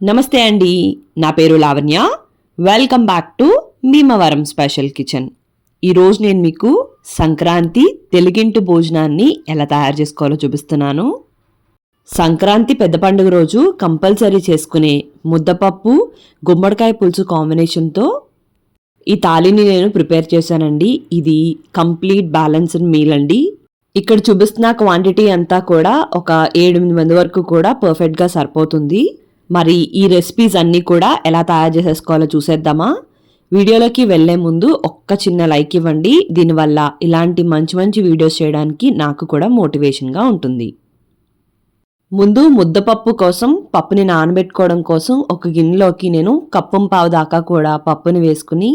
నమస్తే అండి. నా పేరు Lavanya. Welcome back to Bhimavaram special kitchen ఈరోజు నేను మీకు సంక్రాంతి తెలుగింటి భోజనాన్ని ఎలా తయారు చేసుకోవాలో చూపిస్తున్నాను. సంక్రాంతి పెద్ద పండుగ రోజు కంపల్సరీ చేసుకునే ముద్దపప్పు గుమ్మడికాయ పులుసు కాంబినేషన్తో ఈ తాలిని నేను ప్రిపేర్ చేశానండి. ఇది కంప్లీట్ బ్యాలెన్స్డ్ మీల్ అండి. ఇక్కడ చూపిస్తున్న క్వాంటిటీ అంతా కూడా ఒక ఏడు మంది వరకు కూడా పర్ఫెక్ట్గా సరిపోతుంది. మరి ఈ రెసిపీస్ అన్నీ కూడా ఎలా తయారు చేసేసుకోవాలో చూసేద్దామా? వీడియోలోకి వెళ్ళే ముందు ఒక్క చిన్న లైక్ ఇవ్వండి. దీనివల్ల ఇలాంటి మంచి మంచి వీడియోస్ చేయడానికి నాకు కూడా మోటివేషన్గా ఉంటుంది. ముందు ముద్దపప్పు కోసం పప్పుని నానబెట్టుకోవడం కోసం ఒక గిన్నెలోకి నేను కప్పం పావు దాకా కూడా పప్పుని వేసుకుని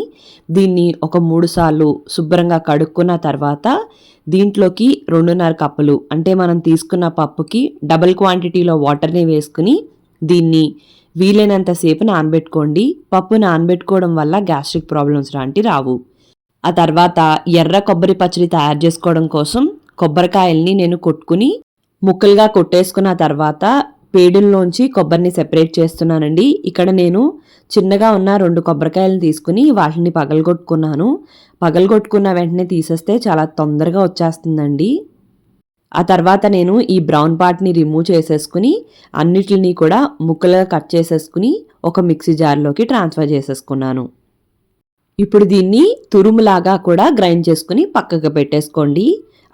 దీన్ని ఒక మూడు సార్లు శుభ్రంగా కడుక్కున్న తర్వాత దీంట్లోకి రెండున్నర కప్పులు అంటే మనం తీసుకున్న పప్పుకి డబుల్ క్వాంటిటీలో వాటర్ని వేసుకుని దీన్ని వీలైనంతసేపు నానబెట్టుకోండి. పప్పు నానబెట్టుకోవడం వల్ల గ్యాస్ట్రిక్ ప్రాబ్లమ్స్ లాంటి రావు. ఆ తర్వాత ఎర్ర కొబ్బరి పచ్చడి తయారు చేసుకోవడం కోసం కొబ్బరికాయల్ని నేను కొట్టుకుని ముక్కలుగా కొట్టేసుకున్న తర్వాత పేడుల్లోంచి కొబ్బరిని సెపరేట్ చేస్తున్నానండి. ఇక్కడ నేను చిన్నగా ఉన్న రెండు కొబ్బరికాయలను తీసుకుని వాటిని పగలగొట్టుకున్నాను. పగలగొట్టుకున్న వెంటనే తీసేస్తే చాలా తొందరగా వచ్చేస్తుందండి. ఆ తర్వాత నేను ఈ బ్రౌన్ పార్ట్ని రిమూవ్ చేసేసుకుని అన్నిటిని కూడా ముక్కలుగా కట్ చేసేసుకుని ఒక మిక్సీ జార్లోకి ట్రాన్స్ఫర్ చేసేసుకున్నాను. ఇప్పుడు దీన్ని తురుములాగా కూడా గ్రైండ్ చేసుకుని పక్కకు పెట్టేసుకోండి.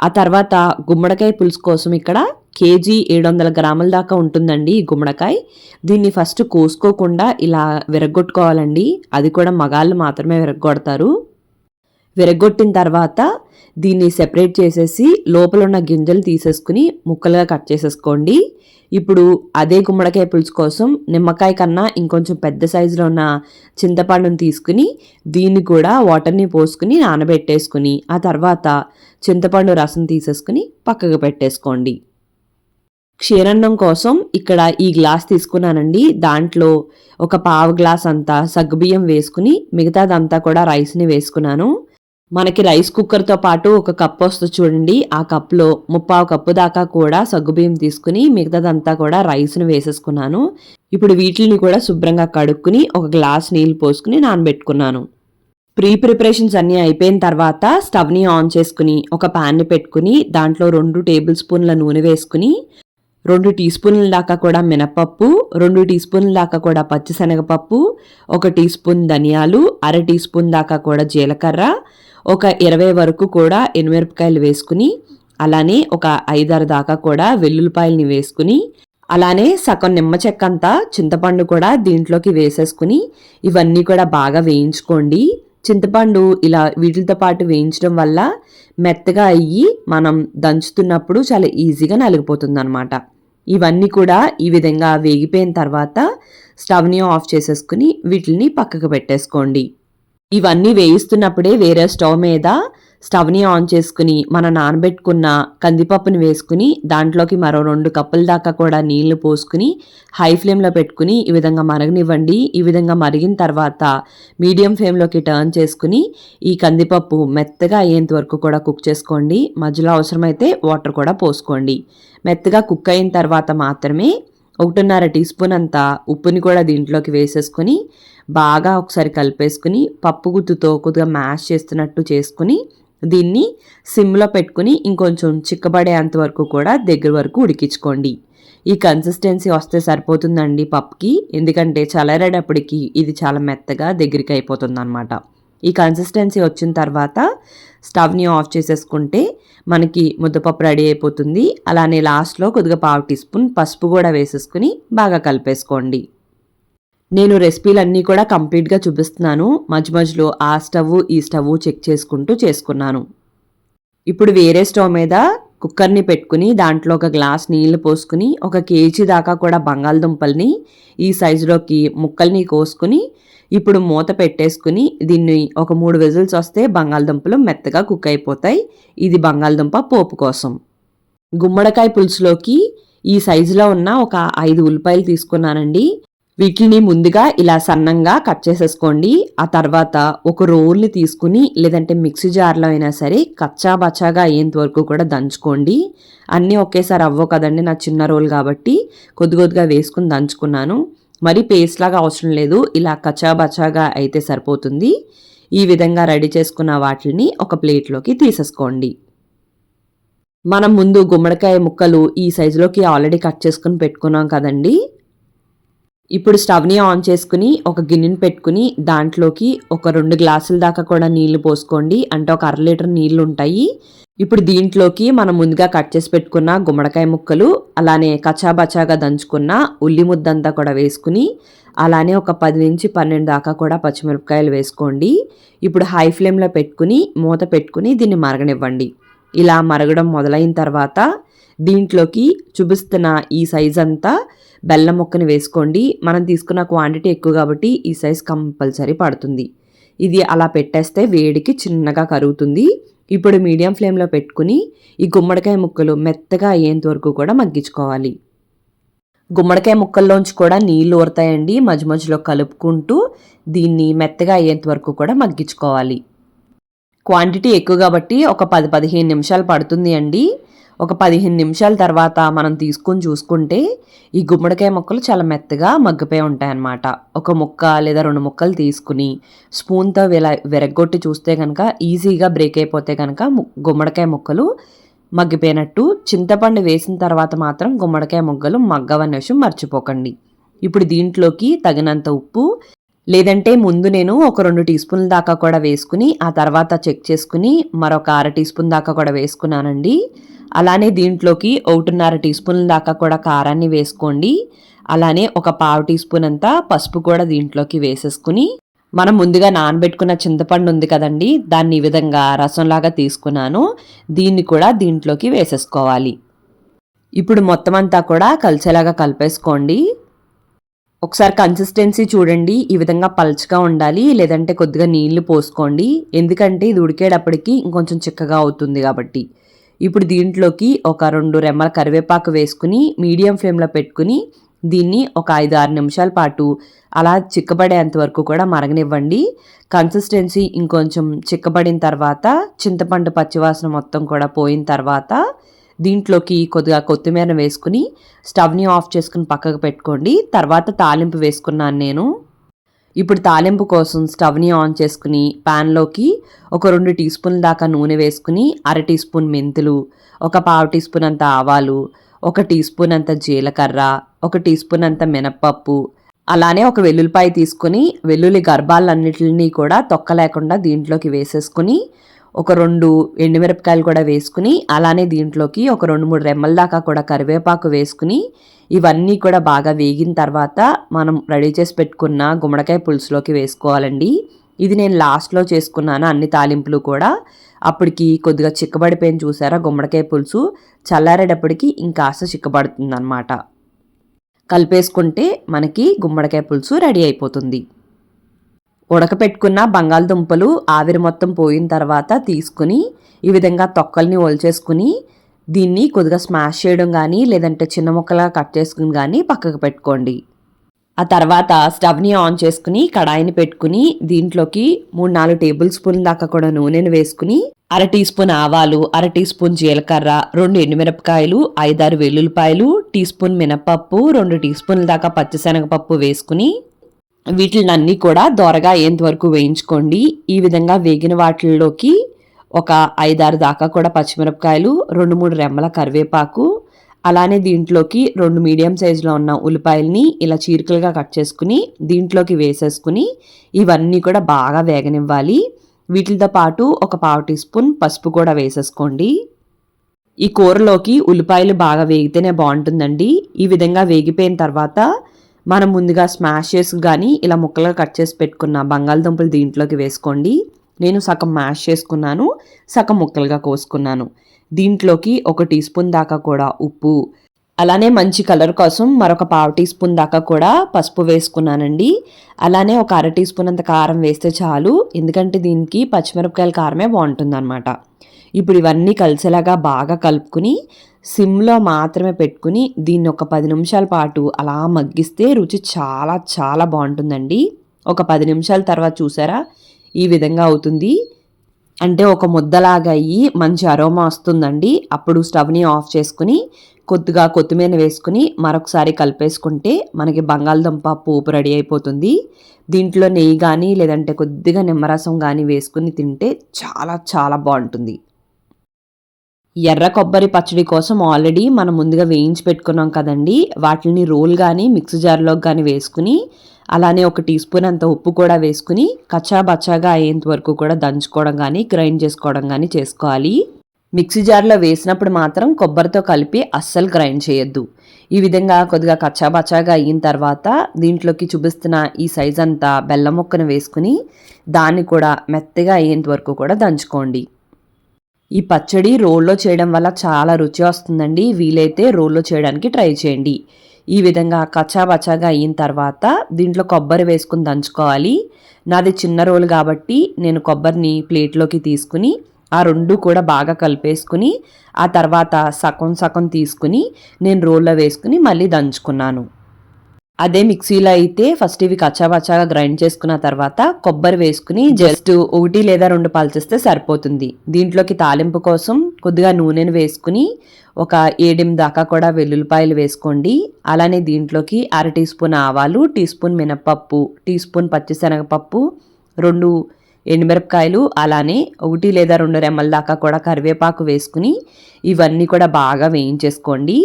ఆ తర్వాత గుమ్మడికాయ పులుసు కోసం ఇక్కడ కేజీ ఏడు వందల గ్రాముల దాకా ఉంటుందండి ఈ గుమ్మడికాయ. దీన్ని ఫస్ట్ కోసుకోకుండా ఇలా విరగొట్టుకోవాలండి అది కూడా మగాళ్ళు మాత్రమే విరగొడతారు విరగొట్టిన తర్వాత దీన్ని సెపరేట్ చేసేసి లోపల ఉన్న గింజలు తీసేసుకుని ముక్కలుగా కట్ చేసేసుకోండి. ఇప్పుడు అదే గుమ్మడికాయ పులుసు కోసం నిమ్మకాయ కన్నా ఇంకొంచెం పెద్ద సైజులో ఉన్న చింతపండుని తీసుకుని దీన్ని కూడా వాటర్ని పోసుకుని నానబెట్టేసుకుని ఆ తర్వాత చింతపండు రసం తీసేసుకుని పక్కకు పెట్టేసుకోండి. క్షీరన్నం కోసం ఇక్కడ ఈ గ్లాస్ తీసుకున్నానండి. దాంట్లో ఒక పావు గ్లాస్ అంతా సగ్గుబియ్యం వేసుకుని మిగతాదంతా కూడా రైస్ని వేసుకున్నాను. మనకి రైస్ కుక్కర్తో పాటు ఒక కప్ వస్తుంది చూడండి. ఆ కప్లో ముప్పావు కప్పు దాకా కూడా సగ్గుబియ్యం తీసుకుని మిగతాదంతా కూడా రైస్ని వేసేసుకున్నాను. ఇప్పుడు వీటిని కూడా శుభ్రంగా కడుక్కుని ఒక గ్లాస్ నీళ్ళు పోసుకుని నానబెట్టుకున్నాను. ప్రీ ప్రిపరేషన్స్ అన్నీ అయిపోయిన తర్వాత స్టవ్ని ఆన్ చేసుకుని ఒక ప్యాన్ని పెట్టుకుని దాంట్లో రెండు టేబుల్ స్పూన్ల నూనె వేసుకుని రెండు టీ స్పూన్ల దాకా కూడా మినపప్పు రెండు టీ స్పూన్ల దాకా కూడా పచ్చిశనగపప్పు ఒక టీ స్పూన్ ధనియాలు అర టీ స్పూన్ దాకా కూడా జీలకర్ర ఒక ఇరవై వరకు కూడా ఎనిమిరపకాయలు వేసుకుని అలానే ఒక ఐదారు దాకా కూడా వెల్లుల్లిపాయలని వేసుకుని అలానే సగం నిమ్మ చెక్క అంతా చింతపండు కూడా దీంట్లోకి వేసేసుకుని ఇవన్నీ కూడా బాగా వేయించుకోండి. చింతపండు ఇలా వీటితో పాటు వేయించడం వల్ల మెత్తగా అయ్యి మనం దంచుతున్నప్పుడు చాలా ఈజీగా నలిగిపోతుంది అనమాట ఇవన్నీ కూడా ఈ విధంగా వేగిపోయిన తర్వాత స్టవ్ని ఆఫ్ చేసేసుకుని వీటిని పక్కకు పెట్టేసుకోండి. ఇవన్నీ వేయిస్తున్నప్పుడే వేరే స్టవ్ మీద స్టవ్ని ఆన్ చేసుకుని మన నానబెట్టుకున్న కందిపప్పుని వేసుకుని దాంట్లోకి మరో రెండు కప్పుల దాకా కూడా నీళ్ళు పోసుకుని హై ఫ్లేమ్లో పెట్టుకుని ఈ విధంగా మరగనివ్వండి. ఈ విధంగా మరిగిన తర్వాత మీడియం ఫ్లేమ్లోకి టర్న్ చేసుకుని ఈ కందిపప్పు మెత్తగా అయ్యేంత వరకు కూడా కుక్ చేసుకోండి. మధ్యలో అవసరమైతే వాటర్ కూడా పోసుకోండి. మెత్తగా కుక్ అయిన తర్వాత మాత్రమే ఒకటిన్నర టీ స్పూన్ అంతా ఉప్పుని కూడా దీంట్లోకి వేసేసుకొని బాగా ఒకసారి కలిపేసుకుని పప్పు గుత్తుతో కొద్దిగా మ్యాష్ చేస్తున్నట్టు చేసుకుని దీన్ని సిమ్లో పెట్టుకుని ఇంకొంచెం చిక్కబడేంత వరకు కూడా దగ్గర వరకు ఉడికించుకోండి. ఈ కన్సిస్టెన్సీ వస్తే సరిపోతుందండి పప్పుకి. ఎందుకంటే చల్లరేటప్పటికి ఇది చాలా మెత్తగా దగ్గరికి అయిపోతుంది అనమాట ఈ కన్సిస్టెన్సీ వచ్చిన తర్వాత స్టవ్ని ఆఫ్ చేసేసుకుంటే మనకి ముద్దపప్పు రెడీ అయిపోతుంది. అలానే లాస్ట్లో కొద్దిగా పావు టీ స్పూన్ పసుపు కూడా వేసేసుకుని బాగా కలిపేసుకోండి. నేను రెసిపీలన్నీ కూడా కంప్లీట్గా చూపిస్తున్నాను. మధ్య మధ్యలో ఆ స్టవ్ ఈ స్టవ్ చెక్ చేసుకుంటూ చేసుకున్నాను. ఇప్పుడు వేరే స్టవ్ మీద కుక్కర్ని పెట్టుకుని దాంట్లో ఒక గ్లాస్ నీళ్ళు పోసుకుని ఒక కేజీ దాకా కూడా బంగాళదుంపల్ని ఈ సైజులోకి ముక్కల్ని కోసుకుని ఇప్పుడు మూత పెట్టేసుకుని దీన్ని ఒక మూడు విజిల్స్ వస్తే బంగాళదుంపలు మెత్తగా కుక్ అయిపోతాయి. ఇది బంగాళదుంప పోపు కోసం. గుమ్మడికాయ పులుసులోకి ఈ సైజులో ఉన్న ఒక ఐదు ఉల్లిపాయలు తీసుకున్నానండి. వీటిని ముందుగా ఇలా సన్నంగా కట్ చేసేసుకోండి. ఆ తర్వాత ఒక రోల్ని తీసుకుని లేదంటే మిక్సీ జార్లో అయినా సరే కచ్చా బచ్చాగా అయ్యేంత వరకు కూడా దంచుకోండి. అన్నీ ఒకేసారి అవ్వవు కదండి నా చిన్న రోల్ కాబట్టి. కొద్ది కొద్దిగా వేసుకుని దంచుకున్నాను. మరి పేస్ట్ లాగా అవసరం లేదు. ఇలా కచాబచాగా అయితే సరిపోతుంది. ఈ విధంగా రెడీ చేసుకున్న వాటిని ఒక ప్లేట్లోకి తీసేసుకోండి. మనం ముందు గుమ్మడికాయ ముక్కలు ఈ సైజులోకి ఆల్రెడీ కట్ చేసుకుని పెట్టుకున్నాం కదండీ. ఇప్పుడు స్టవ్ని ఆన్ చేసుకుని ఒక గిన్నెని పెట్టుకుని దాంట్లోకి ఒక రెండు గ్లాసుల దాకా కూడా నీళ్ళు పోసుకోండి. అంటే ఒక అర లీటర్ నీళ్ళు ఉంటాయి. ఇప్పుడు దీంట్లోకి మనం ముందుగా కట్ చేసి పెట్టుకున్న గుమ్మడికాయ ముక్కలు అలానే కచాబచాగా దంచుకున్న ఉల్లి ముద్దంతా కూడా వేసుకుని అలానే ఒక పది నుంచి పన్నెండు దాకా కూడా పచ్చిమిరపకాయలు వేసుకోండి. ఇప్పుడు హై ఫ్లేమ్లో పెట్టుకుని మూత పెట్టుకుని దీన్ని మరగనివ్వండి. ఇలా మరగడం మొదలైన తర్వాత దీంట్లోకి చూపిస్తున్న ఈ సైజ్ అంతా బెల్లం ముక్కని వేసుకోండి. మనం తీసుకున్న క్వాంటిటీ ఎక్కువ కాబట్టి ఈ సైజ్ కంపల్సరీ పడుతుంది. ఇది అలా పెట్టేస్తే వేడికి చిన్నగా కరుగుతుంది. ఇప్పుడు మీడియం ఫ్లేమ్లో పెట్టుకుని ఈ గుమ్మడికాయ ముక్కలు మెత్తగా అయ్యేంత వరకు కూడా మగ్గించుకోవాలి. గుమ్మడికాయ ముక్కల్లోంచి కూడా నీళ్ళు ఊరతాయండి. మధ్య మధ్యలో కలుపుకుంటూ దీన్ని మెత్తగా అయ్యేంత వరకు కూడా మగ్గించుకోవాలి. క్వాంటిటీ ఎక్కువ కాబట్టి ఒక పది పదిహేను నిమిషాలు పడుతుంది అండి. ఒక పదిహేను నిమిషాల తర్వాత మనం తీసుకొని చూసుకుంటే ఈ గుమ్మడికాయ ముక్కలు చాలా మెత్తగా మగ్గిపోయి ఉంటాయి అన్నమాట ఒక ముక్క లేదా రెండు ముక్కలు తీసుకుని స్పూన్తో విల విరగొట్టి చూస్తే కనుక ఈజీగా బ్రేక్ అయిపోతే కనుక గుమ్మడికాయ ముక్కలు మగ్గిపోయినట్టు. చింతపండు వేసిన తర్వాత మాత్రం గుమ్మడికాయ ముగ్గలు మగ్గవన్న విషయం మర్చిపోకండి. ఇప్పుడు దీంట్లోకి తగినంత ఉప్పు లేదంటే ముందు నేను ఒక రెండు టీ స్పూన్ల దాకా కూడా వేసుకుని ఆ తర్వాత చెక్ చేసుకుని మరొక అర టీ స్పూన్ దాకా కూడా వేసుకున్నానండి. అలానే దీంట్లోకి ఒకటిన్నర టీ స్పూన్ల దాకా కూడా కారాన్ని వేసుకోండి. అలానే ఒక పావు టీ స్పూన్ అంతా పసుపు కూడా దీంట్లోకి వేసేసుకుని మనం ముందుగా నానబెట్టుకున్న చింతపండు ఉంది కదండి దాన్ని ఈ విధంగా రసంలాగా తీసుకున్నాను. దీన్ని కూడా దీంట్లోకి వేసేసుకోవాలి. ఇప్పుడు మొత్తం అంతా కూడా కలిసేలాగా కలిపేసుకోండి. ఒకసారి కన్సిస్టెన్సీ చూడండి ఈ విధంగా పల్చగా ఉండాలి లేదంటే కొద్దిగా నీళ్ళు పోసుకోండి. ఎందుకంటే ఇది ఉడికేటప్పటికి ఇంకొంచెం చిక్కగా అవుతుంది కాబట్టి. ఇప్పుడు దీంట్లోకి ఒక రెండు రెమ్మల కరివేపాకు వేసుకుని మీడియం ఫ్లేమ్లో పెట్టుకుని దీన్ని ఒక ఐదు ఆరు నిమిషాల పాటు అలా చిక్కబడేంత వరకు కూడా మరగనివ్వండి. కన్సిస్టెన్సీ ఇంకొంచెం చిక్కబడిన తర్వాత చింతపండు పచ్చివాసన మొత్తం కూడా పోయిన తర్వాత దీంట్లోకి కొద్దిగా కొత్తిమీర వేసుకుని స్టవ్ని ఆఫ్ చేసుకుని పక్కకు పెట్టుకోండి. తర్వాత తాలింపు వేసుకున్నాను నేను. ఇప్పుడు తాలింపు కోసం స్టవ్ని ఆన్ చేసుకుని ప్యాన్లోకి ఒక రెండు టీ స్పూన్ల దాకా నూనె వేసుకుని అర టీ స్పూన్ మెంతులు ఒక పావు టీ స్పూన్ అంత ఆవాలు ఒక టీ స్పూన్ అంత జీలకర్ర ఒక టీ స్పూన్ అంత మినప్పప్పు. అలానే ఒక వెల్లుల్లిపాయ తీసుకుని వెల్లుల్లి గర్భాలన్నిటిని కూడా తొక్క లేకుండా దీంట్లోకి వేసేసుకుని ఒక రెండు ఎండుమిరపకాయలు కూడా వేసుకుని అలానే దీంట్లోకి ఒక రెండు మూడు రెమ్మల దాకా కూడా కరివేపాకు వేసుకుని ఇవన్నీ కూడా బాగా వేగిన తర్వాత మనం రెడీ చేసి పెట్టుకున్న గుమ్మడికాయ పులుసులోకి వేసుకోవాలండి. ఇది నేను లాస్ట్లో చేసుకున్నాను అన్ని తాలింపులు కూడా. అప్పటికి కొద్దిగా చిక్కబడిపోయిన చూసారా గుమ్మడికాయ పులుసు? చల్లారేటప్పటికి ఇంకాస్త చిక్కబడుతుంది అనమాట కలిపేసుకుంటే మనకి గుమ్మడికాయ పులుసు రెడీ అయిపోతుంది. ఉడకపెట్టుకున్న బంగాళదుంపలు ఆవిరి మొత్తం పోయిన తర్వాత తీసుకుని ఈ విధంగా తొక్కల్ని ఒలిచేసుకుని దీన్ని కొద్దిగా స్మాష్ చేయడం కానీ లేదంటే చిన్న ముక్కలా కట్ చేసుకుని కానీ పక్కకు పెట్టుకోండి. ఆ తర్వాత స్టవ్ని ఆన్ చేసుకుని కడాయిని పెట్టుకుని దీంట్లోకి మూడు నాలుగు టేబుల్ స్పూన్ దాకా కూడా నూనెను వేసుకుని అర టీ స్పూన్ ఆవాలు అర టీ స్పూన్ జీలకర్ర రెండు ఎండుమిరపకాయలు ఐదారు వెల్లుల్లిపాయలు టీ స్పూన్ మినపప్పు రెండు టీ స్పూన్ల దాకా పచ్చిశనగపప్పు వేసుకుని వీటిని కూడా దోరగా ఏంత వరకు వేయించుకోండి. ఈ విధంగా వేగిన వాటిల్లోకి ఒక ఐదారు దాకా కూడా పచ్చిమిరపకాయలు రెండు మూడు రెమ్మల కరివేపాకు అలానే దీంట్లోకి రెండు మీడియం సైజులో ఉన్న ఉల్లిపాయల్ని ఇలా చీరికలుగా కట్ చేసుకుని దీంట్లోకి వేసేసుకుని ఇవన్నీ కూడా బాగా వేగనివ్వాలి. వీటితో పాటు ఒక పావు టీ స్పూన్ పసుపు కూడా వేసేసుకోండి. ఈ కూరలోకి ఉల్లిపాయలు బాగా వేగితేనే బాగుంటుందండి. ఈ విధంగా వేగిపోయిన తర్వాత మనం ముందుగా స్మాష్ చేసి కానీ ఇలా ముక్కలుగా కట్ చేసి పెట్టుకున్న బంగాళదుంపలు దీంట్లోకి వేసుకోండి. నేను సగం మ్యాష్ చేసుకున్నాను సగం ముక్కలుగా కోసుకున్నాను. దీంట్లోకి ఒక టీ స్పూన్ దాకా కూడా ఉప్పు. అలానే మంచి కలర్ కోసం మరొక పావు టీ స్పూన్ దాకా కూడా పసుపు వేసుకున్నానండి. అలానే ఒక అర టీ స్పూన్ అంత కారం వేస్తే చాలు ఎందుకంటే దీనికి పచ్చిమిరపకాయల కారమే బాగుంటుంది ఇప్పుడు ఇవన్నీ కలిసేలాగా బాగా కలుపుకుని సిమ్లో మాత్రమే పెట్టుకుని దీన్ని ఒక పది నిమిషాల పాటు అలా మగ్గిస్తే రుచి చాలా చాలా బాగుంటుందండి. ఒక పది నిమిషాల తర్వాత చూసారా? ఈ విధంగా అవుతుంది. అంటే ఒక ముద్దలాగా అయ్యి మంచి అరోమా వస్తుందండి. అప్పుడు స్టవ్ని ఆఫ్ చేసుకుని కొద్దిగా కొత్తిమీర వేసుకుని మరొకసారి కలిపేసుకుంటే మనకి బంగాళదుంప పోపు రెడీ అయిపోతుంది. దీంట్లో నెయ్యి కానీ లేదంటే కొద్దిగా నిమ్మరసం కానీ వేసుకుని తింటే చాలా చాలా బాగుంటుంది. ఎర్ర కొబ్బరి పచ్చడి కోసం ఆల్రెడీ మనం ముందుగా వేయించి పెట్టుకున్నాం కదండి. వాటిని రోల్ కానీ మిక్సీ జార్లోకి కానీ వేసుకుని అలానే ఒక టీ స్పూన్ అంత ఉప్పు కూడా వేసుకుని కచ్చా బచ్చాగా అయ్యేంత వరకు కూడా దంచుకోవడం కానీ గ్రైండ్ చేసుకోవడం కానీ చేసుకోవాలి. మిక్సీ జార్లో వేసినప్పుడు మాత్రం కొబ్బరితో కలిపి అస్సలు గ్రైండ్ చేయొద్దు. ఈ విధంగా కొద్దిగా కచ్చా బచ్చాగా అయిన తర్వాత దీంట్లోకి చూపిస్తున్న ఈ సైజ్ అంతా బెల్లం ముక్కను వేసుకుని దాన్ని కూడా మెత్తగా అయ్యేంత వరకు కూడా దంచుకోండి. ఈ పచ్చడి రోల్లో చేయడం వల్ల చాలా రుచి వస్తుందండి. వీలైతే రోల్లో చేయడానికి ట్రై చేయండి. ఈ విధంగా కచ్చాబచ్చాగా అయిన తర్వాత దీంట్లో కొబ్బరి వేసుకుని దంచుకోవాలి. నాది చిన్న రోల్ కాబట్టి నేను కొబ్బరిని ప్లేట్లోకి తీసుకుని ఆ రెండు కూడా బాగా కలిపేసుకుని ఆ తర్వాత సగం సగం తీసుకుని నేను రోల్లో వేసుకుని మళ్ళీ దంచుకున్నాను. అదే మిక్సీలో అయితే ఫస్ట్ ఇవి కచ్చాబచ్చాగా గ్రైండ్ చేసుకున్న తర్వాత కొబ్బరి వేసుకుని జస్ట్ ఒకటి లేదా రెండు పల్చేస్తే సరిపోతుంది. దీంట్లోకి తాలింపు కోసం కొద్దిగా నూనెను వేసుకుని ఒక ఏడెనిమిది దాకా కూడా వెల్లుల్లిపాయలు వేసుకోండి. అలానే దీంట్లోకి అర టీ స్పూన్ ఆవాలు టీ స్పూన్ మినప్పప్పు టీ స్పూన్ పచ్చిశనగపప్పు రెండు ఎండుమిరపకాయలు అలానే ఒకటి లేదా రెండు రెమ్మల దాకా కూడా కరివేపాకు వేసుకుని ఇవన్నీ కూడా బాగా వేయించేసుకోండి.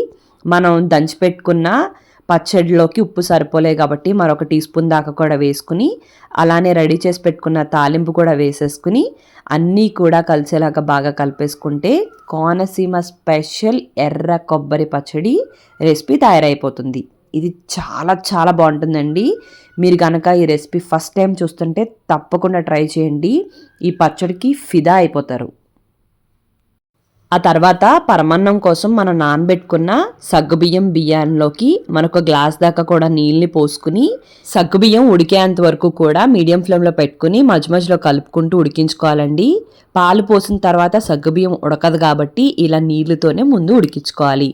మనం దంచిపెట్టుకున్న పచ్చడిలోకి ఉప్పు సరిపోలే కాబట్టి మరొక టీ స్పూన్ దాకా కూడా వేసుకుని అలానే రెడీ చేసి పెట్టుకున్న తాలింపు కూడా వేసేసుకుని అన్నీ కూడా కలిసేలాగా బాగా కలిపేసుకుంటే కోనసీమ స్పెషల్ ఎర్ర కొబ్బరి పచ్చడి రెసిపీ తయారైపోతుంది. ఇది చాలా చాలా బాగుంటుందండి. మీరు కనుక ఈ రెసిపీ ఫస్ట్ టైం చూస్తుంటే తప్పకుండా ట్రై చేయండి. ఈ పచ్చడికి ఫిదా అయిపోతారు. ఆ తర్వాత పరమాన్నం కోసం మనం నానబెట్టుకున్న సగ్గుబియ్యం బియ్యంలోకి మనకు గ్లాస్ దాకా కూడా నీళ్ళని పోసుకుని సగ్గుబియ్యం ఉడికేంత వరకు కూడా మీడియం ఫ్లేమ్లో పెట్టుకుని మధ్య మధ్యలో కలుపుకుంటూ ఉడికించుకోవాలండి. పాలు పోసిన తర్వాత సగ్గుబియ్యం ఉడకదు కాబట్టి ఇలా నీళ్ళతోనే ముందు ఉడికించుకోవాలి.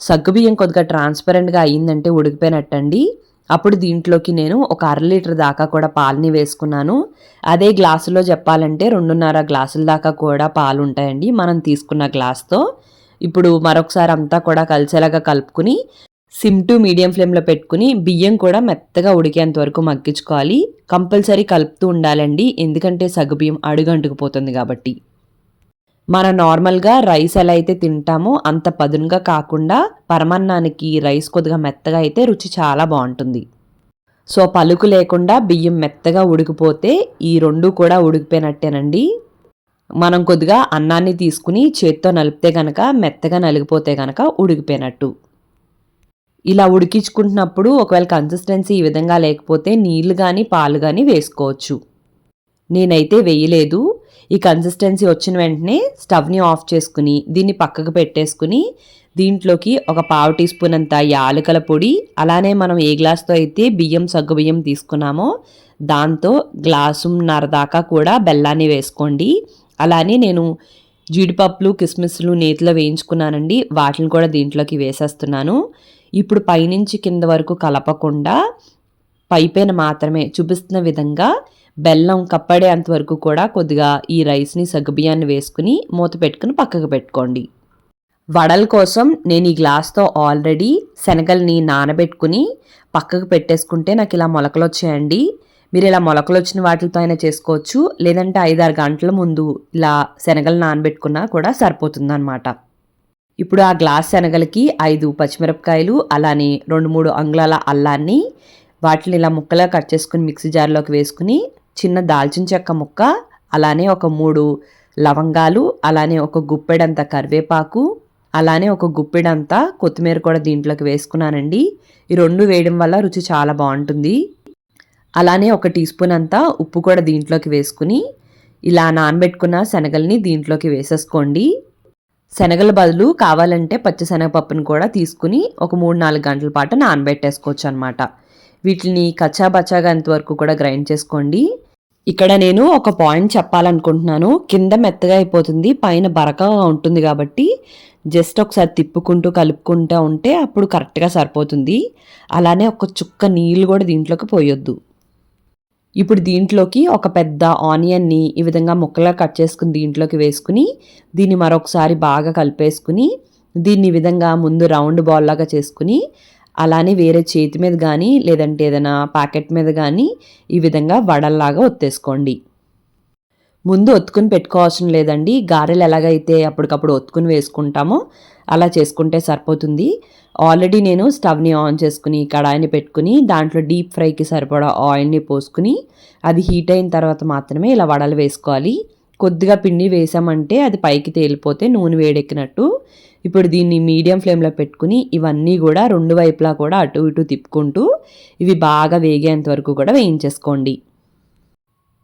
సగ్గుబియ్యం కొద్దిగా ట్రాన్స్పరెంట్గా అయ్యిందంటే ఉడికిపోయినట్టండి. అప్పుడు దీంట్లోకి నేను ఒక అర లీటర్ దాకా కూడా పాలని వేసుకున్నాను. అదే గ్లాసులో చెప్పాలంటే రెండున్నర గ్లాసుల దాకా కూడా పాలు ఉంటాయండి మనం తీసుకున్న గ్లాస్తో. ఇప్పుడు మరొకసారి అంతా కూడా కలిసేలాగా కలుపుకుని సిమ్ టు మీడియం ఫ్లేమ్లో పెట్టుకుని బియ్యం కూడా మెత్తగా ఉడికేంత వరకు మగ్గించుకోవాలి. కంపల్సరీ కలుపుతూ ఉండాలండి ఎందుకంటే సగ్గుబియ్యం అడుగంటుకుపోతుంది కాబట్టి. మనం నార్మల్గా రైస్ ఎలా అయితే తింటామో అంత పదునుగా కాకుండా పరమన్నానికి రైస్ కొద్దిగా మెత్తగా అయితే రుచి చాలా బాగుంటుంది. సో పలుకు లేకుండా బియ్యం మెత్తగా ఉడికిపోతే ఈ రెండు కూడా ఉడికిపోయినట్టేనండి. మనం కొద్దిగా అన్నాన్ని తీసుకుని చేత్తో నలిపితే గనక మెత్తగా నలిగిపోతే గనక ఉడికిపోయినట్టు. ఇలా ఉడికించుకుంటున్నప్పుడు ఒకవేళ కన్సిస్టెన్సీ ఈ విధంగా లేకపోతే నీళ్ళు కానీ పాలు కానీ వేసుకోవచ్చు. నేనైతే వేయలేదు. ఈ కన్సిస్టెన్సీ వచ్చిన వెంటనే స్టవ్ని ఆఫ్ చేసుకుని దీన్ని పక్కకు పెట్టేసుకుని దీంట్లోకి ఒక పావు టీ స్పూన్ అంత యాలకల పొడి అలానే మనం ఏ గ్లాస్తో అయితే బియ్యం సగ్గు బియ్యం తీసుకున్నామో దాంతో గ్లాసున్నర దాకా కూడా బెల్లాన్ని వేసుకోండి. అలానే నేను జీడిపప్పులు కిస్మిస్లు నేతిలో వేయించుకున్నానండి. వాటిని కూడా దీంట్లోకి వేసేస్తున్నాను. ఇప్పుడు పైనుంచి కింద వరకు కలపకుండా పైపైన మాత్రమే చూపిస్తున్న విధంగా బెల్లం కప్పడేంత వరకు కూడా కొద్దిగా ఈ రైస్ని సగ్గుబియ్యాన్ని వేసుకుని మూత పెట్టుకుని పక్కకు పెట్టుకోండి. వడల కోసం నేను ఈ గ్లాస్తో ఆల్రెడీ శనగల్ని నానబెట్టుకుని పక్కకు పెట్టేసుకుంటే నాకు ఇలా మొలకలు వచ్చాయండి. మీరు ఇలా మొలకలు వచ్చిన వాటితో అయినా చేసుకోవచ్చు. లేదంటే ఐదారు గంటల ముందు ఇలా శనగలు నానబెట్టుకున్నా కూడా సరిపోతుందన్నమాట. ఇప్పుడు ఆ గ్లాస్ శనగలకి ఐదు పచ్చిమిరపకాయలు అలానే రెండు మూడు అంగుళాల అల్లాన్ని వాటిని ఇలా ముక్కలా కట్ చేసుకుని మిక్సీ జార్లోకి వేసుకుని చిన్న దాల్చిన చెక్క ముక్క అలానే ఒక మూడు లవంగాలు అలానే ఒక గుప్పెడంత కరివేపాకు అలానే ఒక గుప్పెడంత కొత్తిమీర కూడా దీంట్లోకి వేసుకున్నానండి. ఈ రెండు వేయడం వల్ల రుచి చాలా బాగుంటుంది. అలానే ఒక టీ స్పూన్ అంతా ఉప్పు కూడా దీంట్లోకి వేసుకుని ఇలా నానబెట్టుకున్న శనగల్ని దీంట్లోకి వేసేసుకోండి. శనగల బదులు కావాలంటే పచ్చి శనగపప్పును కూడా తీసుకుని ఒక మూడు నాలుగు గంటల పాటు నానబెట్టేసుకోవచ్చు అనమాట వీటిని కచ్చాబచ్చాగా అంతవరకు కూడా గ్రైండ్ చేసుకోండి. ఇక్కడ నేను ఒక పాయింట్ చెప్పాలనుకుంటున్నాను. కింద మెత్తగా అయిపోతుంది పైన బరకగా ఉంటుంది కాబట్టి జస్ట్ ఒకసారి తిప్పుకుంటూ కలుపుకుంటూ ఉంటే అప్పుడు కరెక్ట్గా సరిపోతుంది. అలానే ఒక చుక్క నీళ్ళు కూడా దీంట్లోకి పోయొద్దు. ఇప్పుడు దీంట్లోకి ఒక పెద్ద ఆనియన్ని ఈ విధంగా ముక్కలా కట్ చేసుకుని దీంట్లోకి వేసుకుని దీన్ని మరొకసారి బాగా కలిపేసుకుని దీన్ని ఈ విధంగా ముందు రౌండ్ బాల్ లాగా చేసుకుని అలానే వేరే చేతి మీద కానీ లేదంటే ఏదైనా ప్యాకెట్ మీద కానీ ఈ విధంగా వడల్లాగా ఒత్తేసుకోండి. ముందు ఒత్తుకుని పెట్టుకోవాల్సిన లేదండి. గారెలు ఎలాగైతే అప్పటికప్పుడు ఒత్తుకుని వేసుకుంటామో అలా చేసుకుంటే సరిపోతుంది. ఆల్రెడీ నేను స్టవ్ని ఆన్ చేసుకుని కడాయిని పెట్టుకుని దాంట్లో డీప్ ఫ్రైకి సరిపడా ఆయిల్ని పోసుకుని అది హీట్ అయిన తర్వాత మాత్రమే ఇలా వడలు వేసుకోవాలి. కొద్దిగా పిండి వేసామంటే అది పైకి తేలిపోతే నూనె వేడెక్కినట్టు. ఇప్పుడు దీన్ని మీడియం ఫ్లేమ్లో పెట్టుకుని ఇవన్నీ కూడా రెండు వైపులా కూడా అటు ఇటు తిప్పుకుంటూ ఇవి బాగా వేగేంత వరకు కూడా వేయించేసుకోండి.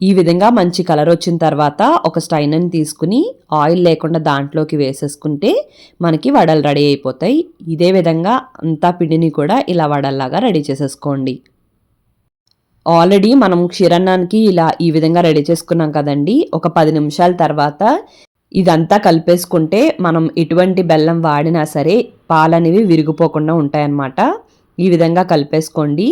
ఈ విధంగా మంచి కలర్ వచ్చిన తర్వాత ఒక స్టైనర్ని తీసుకుని ఆయిల్ లేకుండా దాంట్లోకి వేసేసుకుంటే మనకి వడలు రెడీ అయిపోతాయి. ఇదే విధంగా అంతా పిండిని కూడా ఇలా వడల్లాగా రెడీ చేసేసుకోండి. ఆల్రెడీ మనం క్షీరన్నానికి ఇలా ఈ విధంగా రెడీ చేసుకున్నాం కదండి. ఒక పది నిమిషాల తర్వాత ఇదంతా కలిపేసుకుంటే మనం ఎటువంటి బెల్లం వాడినా సరే పాలనేవి విరిగిపోకుండా ఉంటాయన్నమాట. ఈ విధంగా కలిపేసుకోండి.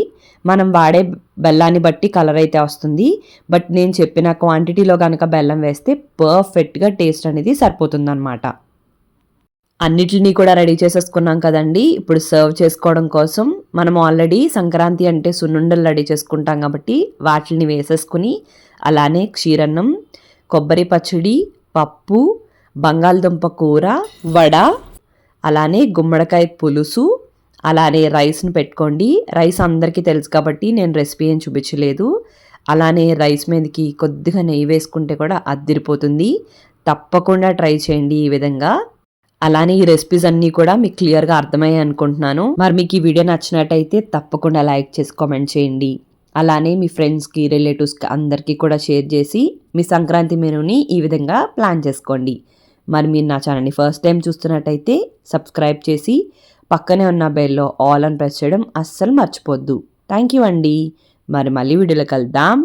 మనం వాడే బెల్లాన్ని బట్టి కలర్ అయితే వస్తుంది. బట్ నేను చెప్పిన క్వాంటిటీలో కనుక బెల్లం వేస్తే పర్ఫెక్ట్గా టేస్ట్ అనేది సరిపోతుందన్నమాట. అన్నిటినీ కూడా రెడీ చేసేసుకున్నాం కదండి. ఇప్పుడు సర్వ్ చేసుకోవడం కోసం మనం ఆల్రెడీ సంక్రాంతి అంటే సున్నుండలు రెడీ చేసుకుంటాం కాబట్టి వాటిని వేసేసుకుని అలానే క్షీరన్నం కొబ్బరి పచ్చడి పప్పు బంగాళదుంప కూర వడ అలానే గుమ్మడికాయ పులుసు అలానే రైస్ని పెట్టుకోండి. రైస్ అందరికీ తెలుసు కాబట్టి నేను రెసిపీ ఏం చూపించలేదు. అలానే రైస్ మీదకి కొద్దిగా నెయ్యి వేసుకుంటే కూడా అద్దిరిపోతుంది. తప్పకుండా ట్రై చేయండి ఈ విధంగా. అలానే ఈ రెసిపీస్ అన్నీ కూడా మీకు క్లియర్గా అర్థమయ్యాయి అనుకుంటున్నాను. మరి మీకు ఈ వీడియో నచ్చినట్టయితే తప్పకుండా లైక్ చేసి కామెంట్ చేయండి. అలానే మీ ఫ్రెండ్స్కి రిలేటివ్స్కి అందరికీ కూడా షేర్ చేసి మీ సంక్రాంతి మెనూని ఈ విధంగా ప్లాన్ చేసుకోండి. మరి మీరు నా ఛానల్ని ఫస్ట్ టైం చూస్తున్నట్టయితే సబ్స్క్రైబ్ చేసి పక్కనే ఉన్న బెల్లో ఆల్ అని ప్రెస్ చేయడం అస్సలు మర్చిపోద్దు. థ్యాంక్ యూ అండి. మరి మళ్ళీ వీడియోలో కలుద్దాం.